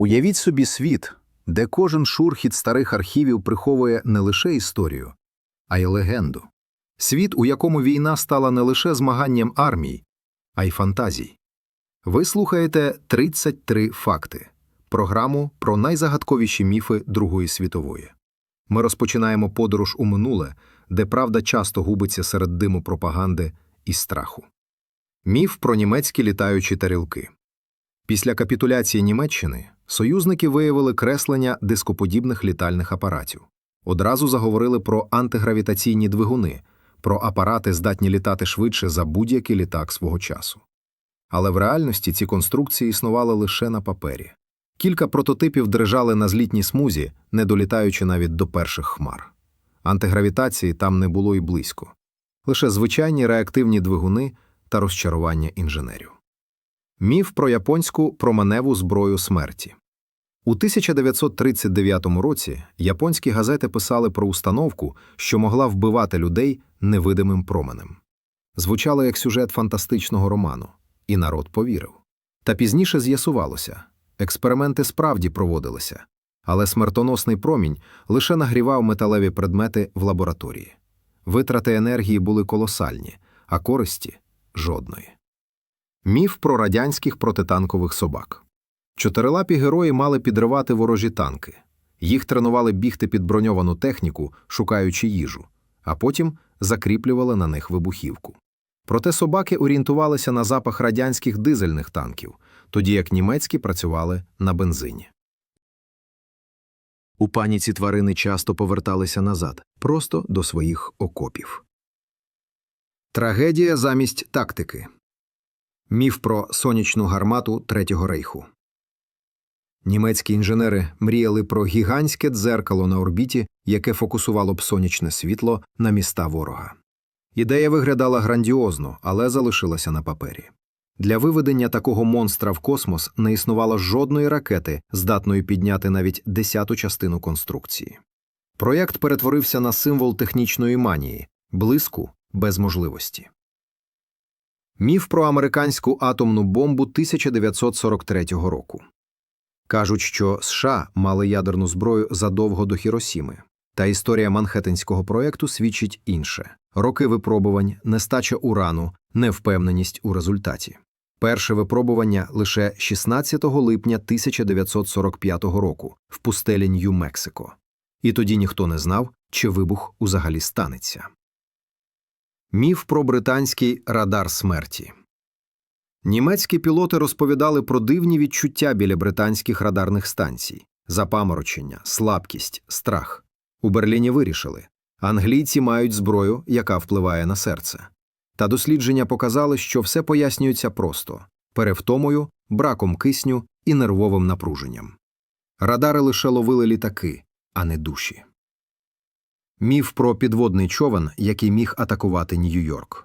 Уявіть собі світ, де кожен шурхіт старих архівів приховує не лише історію, а й легенду. Світ, у якому війна стала не лише змаганням армій, а й фантазій. Ви слухаєте 33 факти програму про найзагадковіші міфи Другої світової. Ми розпочинаємо подорож у минуле, де правда часто губиться серед диму пропаганди і страху. Міф про німецькі літаючі тарілки. Після капітуляції Німеччини союзники виявили креслення дископодібних літальних апаратів. Одразу заговорили про антигравітаційні двигуни, про апарати, здатні літати швидше за будь-який літак свого часу. Але в реальності ці конструкції існували лише на папері. Кілька прототипів дрижали на злітній смузі, не долітаючи навіть до перших хмар. Антигравітації там не було і близько. Лише звичайні реактивні двигуни та розчарування інженерів. Міф про японську променеву зброю смерті. У 1939 році японські газети писали про установку, що могла вбивати людей невидимим променем. Звучало як сюжет фантастичного роману, і народ повірив. Та пізніше з'ясувалося експерименти справді проводилися, але смертоносний промінь лише нагрівав металеві предмети в лабораторії. Витрати енергії були колосальні, а користі жодної. Міф про радянських протитанкових собак. Чотирилапі герої мали підривати ворожі танки. Їх тренували бігти під броньовану техніку, шукаючи їжу, а потім закріплювали на них вибухівку. Проте собаки орієнтувалися на запах радянських дизельних танків, тоді як німецькі працювали на бензині. У паніці тварини часто поверталися назад, просто до своїх окопів. Трагедія замість тактики. Міф про сонячну гармату Третього рейху. Німецькі інженери мріяли про гігантське дзеркало на орбіті, яке фокусувало б сонячне світло на міста ворога. Ідея виглядала грандіозно, але залишилася на папері. Для виведення такого монстра в космос не існувало жодної ракети, здатної підняти навіть десяту частину конструкції. Проєкт перетворився на символ технічної манії блиску без можливості. Міф про американську атомну бомбу 1943 року. Кажуть, що США мали ядерну зброю задовго до Хіросіми. Та історія Манхеттенського проєкту свідчить інше роки випробувань, нестача урану, невпевненість у результаті. Перше випробування лише 16 липня 1945 року в пустелі Нью-Мексико. І тоді ніхто не знав, чи вибух узагалі станеться. Міф про британський радар смерті. Німецькі пілоти розповідали про дивні відчуття біля британських радарних станцій запаморочення, слабкість, страх. У Берліні вирішили англійці мають зброю, яка впливає на серце. Та дослідження показали, що все пояснюється просто перевтомою, браком кисню і нервовим напруженням. Радари лише ловили літаки, а не душі. Міф про підводний човен, який міг атакувати Нью-Йорк.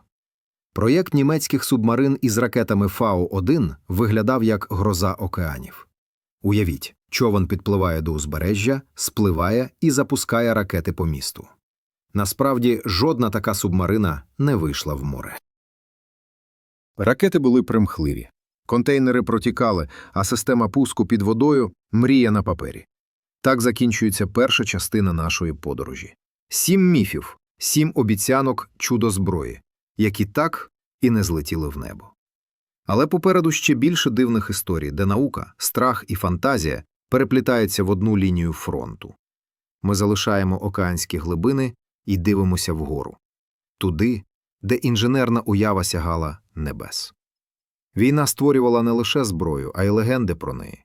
Проєкт німецьких субмарин із ракетами Фау-1 виглядав як гроза океанів. Уявіть, човен підпливає до узбережжя, спливає і запускає ракети по місту. Насправді, жодна така субмарина не вийшла в море. Ракети були примхливі. Контейнери протікали, а система пуску під водою мрія на папері. Так закінчується перша частина нашої подорожі. Сім міфів, сім обіцянок чудо зброї, які так і не злетіли в небо. Але попереду ще більше дивних історій, де наука, страх і фантазія переплітаються в одну лінію фронту. Ми залишаємо океанські глибини і дивимося вгору туди, де інженерна уява сягала небес. Війна створювала не лише зброю, а й легенди про неї.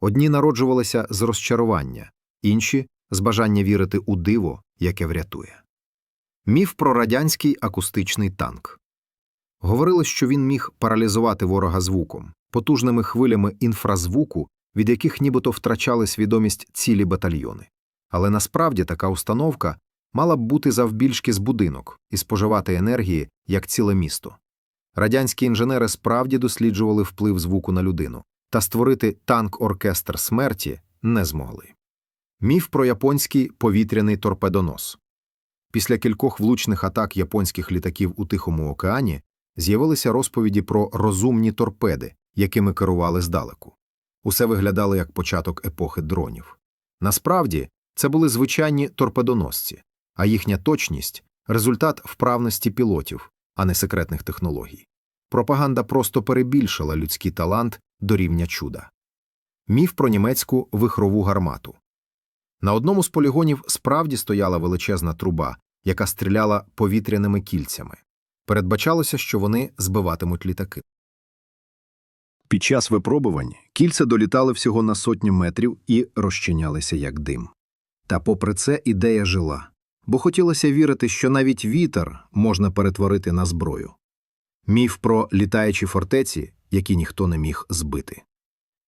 Одні народжувалися з розчарування, інші з бажання вірити у диво, яке врятує. Міф про радянський акустичний танк. Говорили, що він міг паралізувати ворога звуком, потужними хвилями інфразвуку, від яких нібито втрачали свідомість цілі батальйони. Але насправді така установка мала б бути завбільшки з будинок і споживати енергії як ціле місто. Радянські інженери справді досліджували вплив звуку на людину, та створити танк-оркестр смерті не змогли. Міф про японський повітряний торпедонос. Після кількох влучних атак японських літаків у Тихому океані з'явилися розповіді про розумні торпеди, якими керували здалеку. Усе виглядало як початок епохи дронів. Насправді, це були звичайні торпедоносці, а їхня точність результат вправності пілотів, а не секретних технологій. Пропаганда просто перебільшила людський талант до рівня чуда. Міф про німецьку вихрову гармату. На одному з полігонів справді стояла величезна труба, яка стріляла повітряними кільцями. Передбачалося, що вони збиватимуть літаки. Під час випробувань кільця долітали всього на сотню метрів і розчинялися як дим. Та попри це ідея жила, бо хотілося вірити, що навіть вітер можна перетворити на зброю. Міф про літаючі фортеці, які ніхто не міг збити.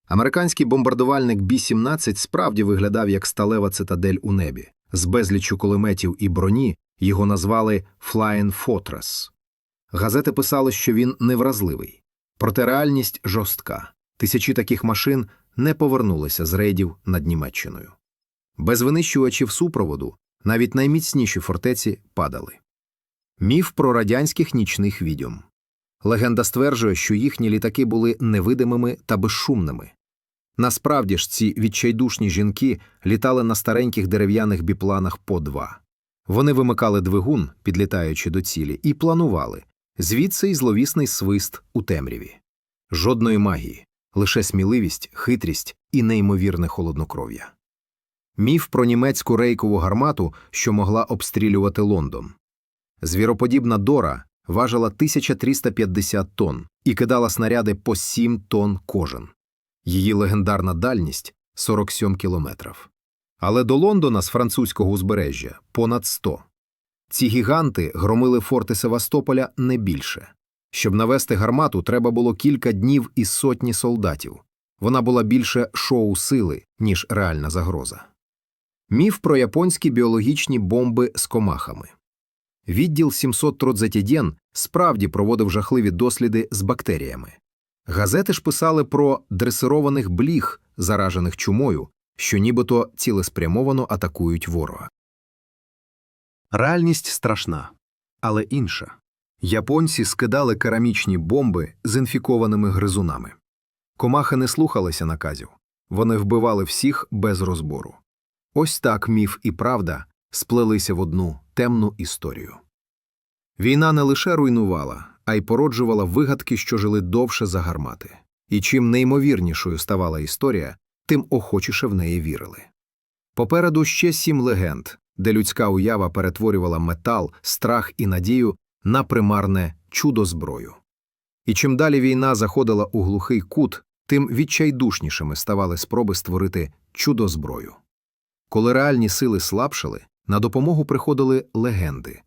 Американський бомбардувальник Бі-17 справді виглядав як сталева цитадель у небі. З безліччю кулеметів і броні його назвали Flying Fortress. Газети писали, що він невразливий. Проте реальність жорстка. Тисячі таких машин не повернулися з рейдів над Німеччиною. Без винищувачів супроводу навіть найміцніші фортеці падали. Міф про радянських нічних відьом. Легенда стверджує, що їхні літаки були невидимими та безшумними. Насправді ж ці відчайдушні жінки літали на стареньких дерев'яних біпланах по два. Вони вимикали двигун, підлітаючи до цілі, і планували, звідси й зловісний свист у темряві. Жодної магії, лише сміливість, хитрість і неймовірне холоднокров'я. Міф про німецьку рейкову гармату, що могла обстрілювати Лондон. Звіроподібна Дора важила 1350 тонн і кидала снаряди по 7 тонн кожен. Її легендарна дальність 47 кілометрів. Але до Лондона з французького узбережжя понад 100. Ці гіганти громили форти Севастополя не більше. Щоб навести гармату, треба було кілька днів і сотні солдатів. Вона була більше шоу сили, ніж реальна загроза. Міф про японські біологічні бомби з комахами. Відділ 700 Тродзетідєн справді проводив жахливі досліди з бактеріями. Газети ж писали про дресированих бліг, заражених чумою, що нібито цілеспрямовано атакують ворога. Реальність страшна, але інша. Японці скидали керамічні бомби з інфікованими гризунами. Комахи не слухалися наказів, вони вбивали всіх без розбору. Ось так міф і правда сплелися в одну темну історію. Війна не лише руйнувала, а й породжувала вигадки, що жили довше за гармати. І чим неймовірнішою ставала історія, тим охочіше в неї вірили. Попереду ще сім легенд, де людська уява перетворювала метал, страх і надію на примарне чудо зброю. І чим далі війна заходила у глухий кут, тим відчайдушнішими ставали спроби створити чудо зброю. Коли реальні сили слабшали, на допомогу приходили легенди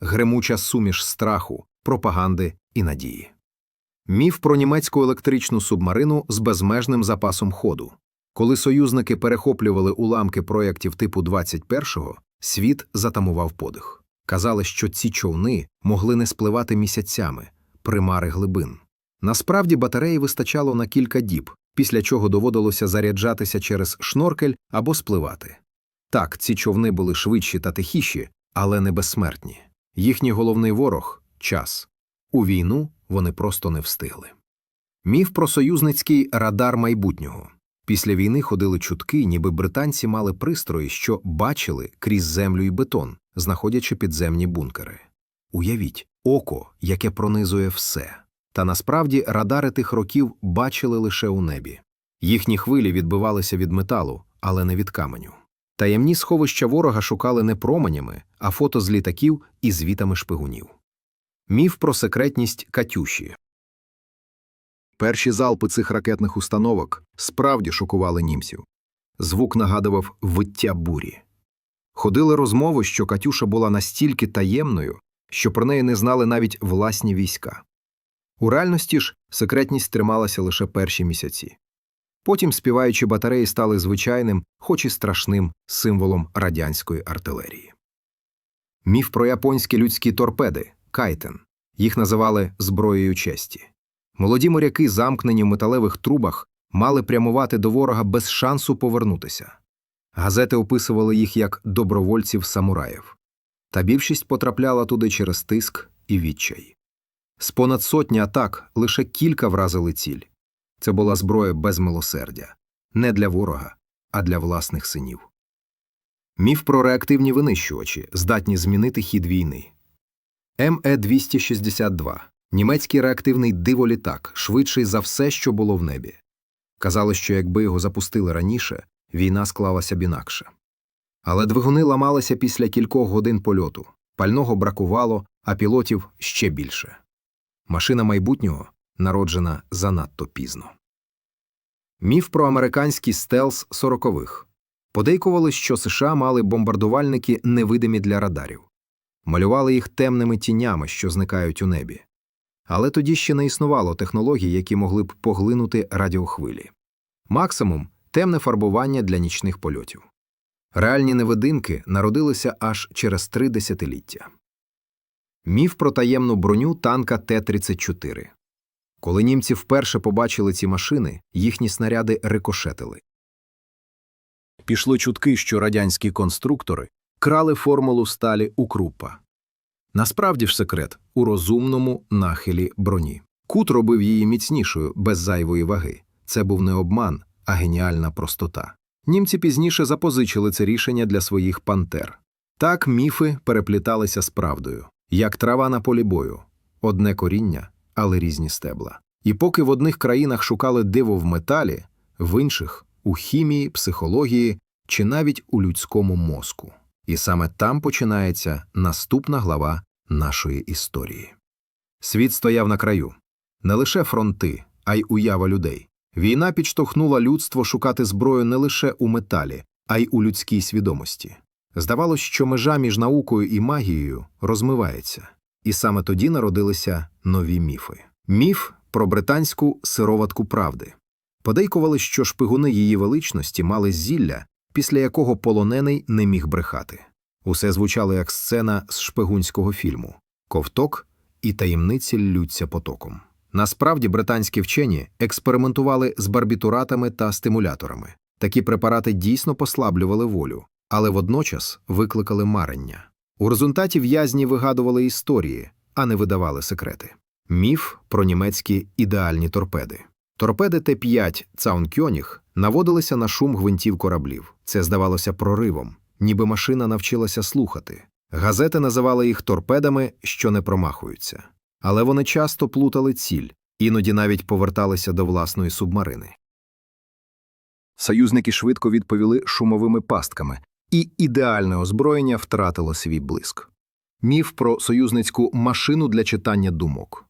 гремуча суміш страху, пропаганди і надії. Міф про німецьку електричну субмарину з безмежним запасом ходу. Коли союзники перехоплювали уламки проєктів типу 21-го, світ затамував подих. Казали, що ці човни могли не спливати місяцями, примари глибин. Насправді батареї вистачало на кілька діб, після чого доводилося заряджатися через шноркель або спливати. Так, ці човни були швидші та тихіші, але не безсмертні. Їхній головний ворог час. У війну вони просто не встигли. Міф про союзницький радар майбутнього. Після війни ходили чутки, ніби британці мали пристрої, що бачили крізь землю і бетон, знаходячи підземні бункери. Уявіть, око, яке пронизує все. Та насправді радари тих років бачили лише у небі. Їхні хвилі відбивалися від металу, але не від каменю. Таємні сховища ворога шукали не променями, а фото з літаків і звітами шпигунів. Міф про секретність Катюші. Перші залпи цих ракетних установок справді шокували німців. Звук нагадував виття бурі. Ходили розмови, що Катюша була настільки таємною, що про неї не знали навіть власні війська. У реальності ж секретність трималася лише перші місяці. Потім співаючі батареї стали звичайним, хоч і страшним символом радянської артилерії. Міф про японські людські торпеди кайтен. Їх називали зброєю честі. Молоді моряки, замкнені в металевих трубах, мали прямувати до ворога без шансу повернутися. Газети описували їх як добровольців самураїв. Та більшість потрапляла туди через тиск і відчай. З понад сотні атак лише кілька вразили ціль. Це була зброя без милосердя, не для ворога, а для власних синів. Міф про реактивні винищувачі здатні змінити хід війни. МЕ-262 – німецький реактивний диволітак, швидший за все, що було в небі. Казали, що якби його запустили раніше, війна склалася б інакше. Але двигуни ламалися після кількох годин польоту, пального бракувало, а пілотів ще більше. Машина майбутнього народжена занадто пізно. Міф про американський стелс сорокових. Подейкували, що США мали бомбардувальники невидимі для радарів. Малювали їх темними тінями, що зникають у небі. Але тоді ще не існувало технологій, які могли б поглинути радіохвилі. Максимум темне фарбування для нічних польотів. Реальні невидимки народилися аж через три десятиліття. Міф про таємну броню танка Т-34. Коли німці вперше побачили ці машини, їхні снаряди рикошетили. Пішли чутки, що радянські конструктори крали формулу сталі у Круппа. Насправді ж секрет у розумному нахилі броні. Кут робив її міцнішою, без зайвої ваги. Це був не обман, а геніальна простота. Німці пізніше запозичили це рішення для своїх пантер. Так міфи перепліталися з правдою, як трава на полі бою, одне коріння, але різні стебла. І поки в одних країнах шукали диво в металі, в інших у хімії, психології чи навіть у людському мозку. І саме там починається наступна глава нашої історії. Світ стояв на краю не лише фронти, а й уява людей. Війна підштовхнула людство шукати зброю не лише у металі, а й у людській свідомості. Здавалось, що межа між наукою і магією розмивається, і саме тоді народилися нові міфи. Міф про британську сироватку правди. Подейкували, що шпигуни її величності мали зілля, після якого полонений не міг брехати. Усе звучало як сцена з шпигунського фільму ковток і таємниці ллються потоком. Насправді британські вчені експериментували з барбітуратами та стимуляторами. Такі препарати дійсно послаблювали волю, але водночас викликали марення. У результаті в'язні вигадували історії, а не видавали секрети. Міф про німецькі ідеальні торпеди. Торпеди Т-5 Цаункьоніг наводилися на шум гвинтів кораблів. Це здавалося проривом, ніби машина навчилася слухати. Газети називали їх торпедами, що не промахуються. Але вони часто плутали ціль, іноді навіть поверталися до власної субмарини. Союзники швидко відповіли шумовими пастками, і ідеальне озброєння втратило свій блиск. Міф про союзницьку машину для читання думок.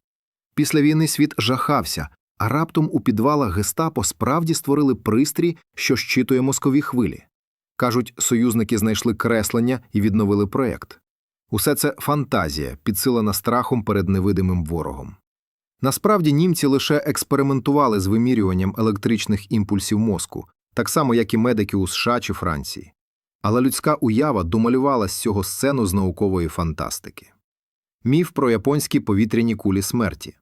Після війни світ жахався, а раптом у підвалах гестапо справді створили пристрій, що щитує мозкові хвилі. Кажуть, союзники знайшли креслення і відновили проєкт. Усе це фантазія, підсилена страхом перед невидимим ворогом. Насправді німці лише експериментували з вимірюванням електричних імпульсів мозку, так само, як і медики у США чи Франції. Але людська уява домалювала з цього сцену з наукової фантастики. Міф про японські повітряні кулі смерті.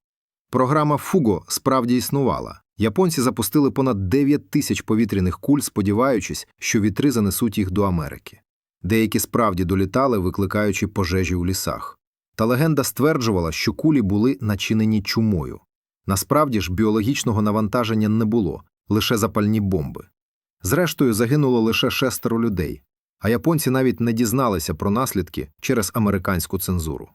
Програма Фуго справді існувала. Японці запустили понад 9 тисяч повітряних куль, сподіваючись, що вітри занесуть їх до Америки. Деякі справді долітали, викликаючи пожежі у лісах. Та легенда стверджувала, що кулі були начинені чумою. Насправді ж біологічного навантаження не було, лише запальні бомби. Зрештою, загинуло лише шестеро людей, а японці навіть не дізналися про наслідки через американську цензуру.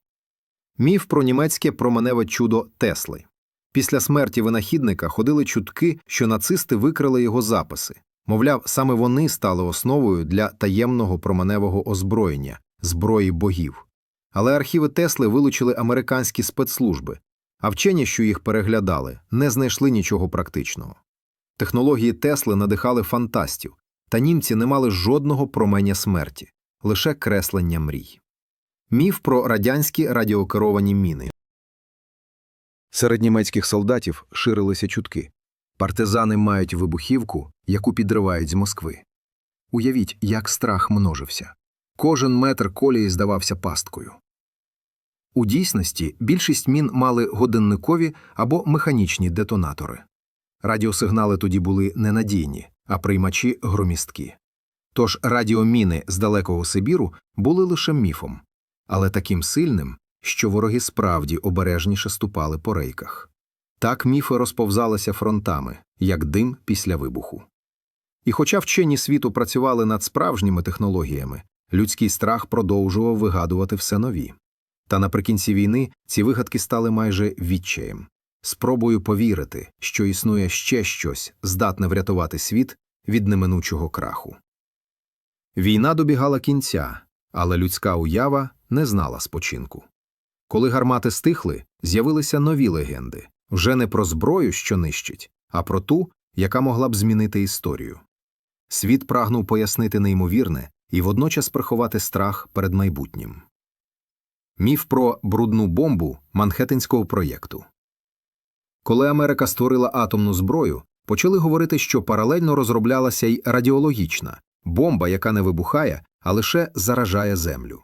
Міф про німецьке променеве чудо Тесли. Після смерті винахідника ходили чутки, що нацисти викрили його записи. Мовляв, саме вони стали основою для таємного променевого озброєння зброї богів. Але архіви Тесли вилучили американські спецслужби, а вчені, що їх переглядали, не знайшли нічого практичного. Технології Тесли надихали фантастів, та німці не мали жодного променя смерті, лише креслення мрій. Міф про радянські радіокеровані міни. Серед німецьких солдатів ширилися чутки. Партизани мають вибухівку, яку підривають з Москви. Уявіть, як страх множився. Кожен метр колії здавався пасткою. У дійсності більшість мін мали годинникові або механічні детонатори. Радіосигнали тоді були ненадійні, а приймачі громісткі. Тож радіоміни з далекого Сибіру були лише міфом, але таким сильним, що вороги справді обережніше ступали по рейках. Так міфи розповзалися фронтами, як дим після вибуху. І хоча вчені світу працювали над справжніми технологіями, людський страх продовжував вигадувати все нові. Та наприкінці війни ці вигадки стали майже відчаєм, спробою повірити, що існує ще щось, здатне врятувати світ від неминучого краху. Війна добігала кінця, але людська уява не знала спочинку. Коли гармати стихли, з'явилися нові легенди вже не про зброю, що нищить, а про ту, яка могла б змінити історію. Світ прагнув пояснити неймовірне і водночас приховати страх перед майбутнім. Міф про брудну бомбу Манхеттенського проєкту. Коли Америка створила атомну зброю, почали говорити, що паралельно розроблялася й радіологічна бомба, яка не вибухає, а лише заражає землю.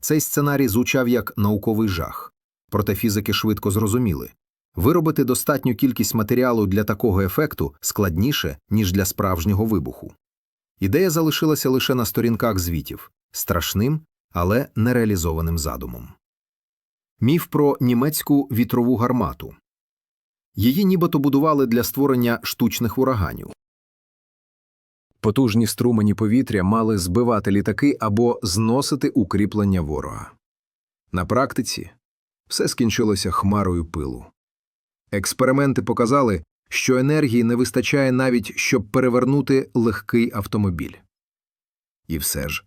Цей сценарій звучав як науковий жах, проте фізики швидко зрозуміли виробити достатню кількість матеріалу для такого ефекту складніше, ніж для справжнього вибуху. Ідея залишилася лише на сторінках звітів страшним, але нереалізованим задумом. Міф про німецьку вітрову гармату. Її нібито будували для створення штучних ураганів. Потужні струмені повітря мали збивати літаки або зносити укріплення ворога. На практиці все скінчилося хмарою пилу. Експерименти показали, що енергії не вистачає навіть, щоб перевернути легкий автомобіль. І все ж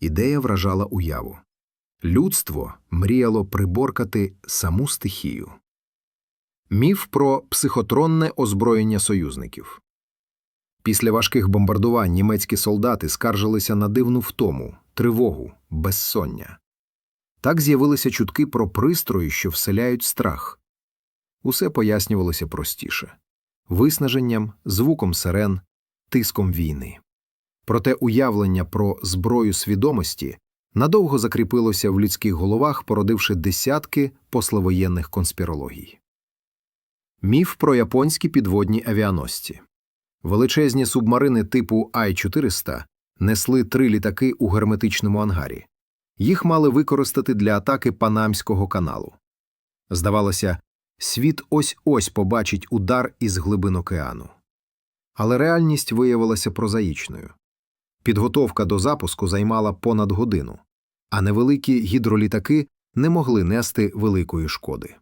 ідея вражала уяву. Людство мріяло приборкати саму стихію. Міф про психотронне озброєння союзників. Після важких бомбардувань німецькі солдати скаржилися на дивну втому, тривогу, безсоння. Так з'явилися чутки про пристрої, що вселяють страх. Усе пояснювалося простіше виснаженням, звуком сирен, тиском війни. Проте уявлення про зброю свідомості надовго закріпилося в людських головах, породивши десятки послевоєнних конспірологій. Міф про японські підводні авіаносці. Величезні субмарини типу Ай-400 несли три літаки у герметичному ангарі. Їх мали використати для атаки Панамського каналу. Здавалося, світ ось-ось побачить удар із глибин океану. Але реальність виявилася прозаїчною. Підготовка до запуску займала понад годину, а невеликі гідролітаки не могли нести великої шкоди.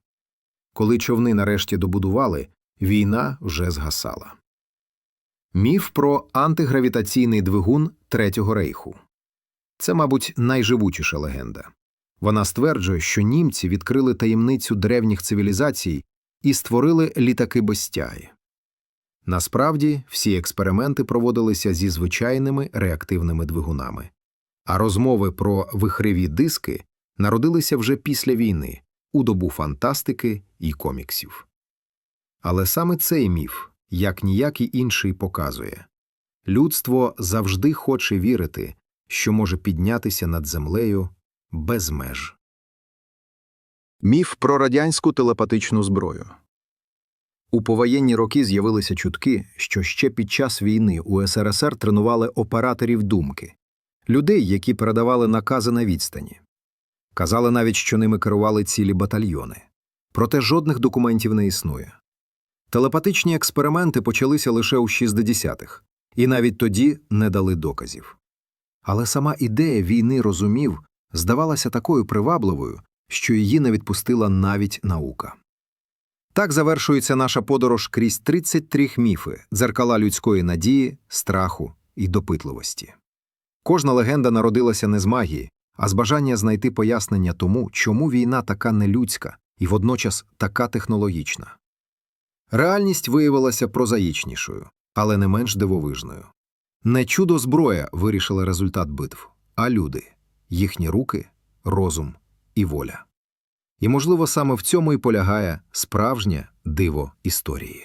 Коли човни нарешті добудували, війна вже згасала. Міф про антигравітаційний двигун Третього рейху. Це, мабуть, найживучіша легенда. Вона стверджує, що німці відкрили таємницю древніх цивілізацій і створили літаки без. Насправді, всі експерименти проводилися зі звичайними реактивними двигунами, а розмови про вихриві диски народилися вже після війни, у добу фантастики і коміксів. Але саме цей міф, як ніякий інший, показує людство завжди хоче вірити, що може піднятися над землею без меж. Міф про радянську телепатичну зброю. У повоєнні роки з'явилися чутки, що ще під час війни у СРСР тренували операторів думки людей, які передавали накази на відстані. Казали навіть, що ними керували цілі батальйони. Проте жодних документів не існує. Телепатичні експерименти почалися лише у 60-х, і навіть тоді не дали доказів. Але сама ідея війни розумів здавалася такою привабливою, що її не відпустила навіть наука. Так завершується наша подорож крізь 33 міфи, дзеркала людської надії, страху і допитливості. Кожна легенда народилася не з магії, а з бажання знайти пояснення тому, чому війна така нелюдська і водночас така технологічна. Реальність виявилася прозаїчнішою, але не менш дивовижною. Не чудо зброя вирішила результат битв, а люди, їхні руки, розум і воля. І, можливо, саме в цьому і полягає справжнє диво історії.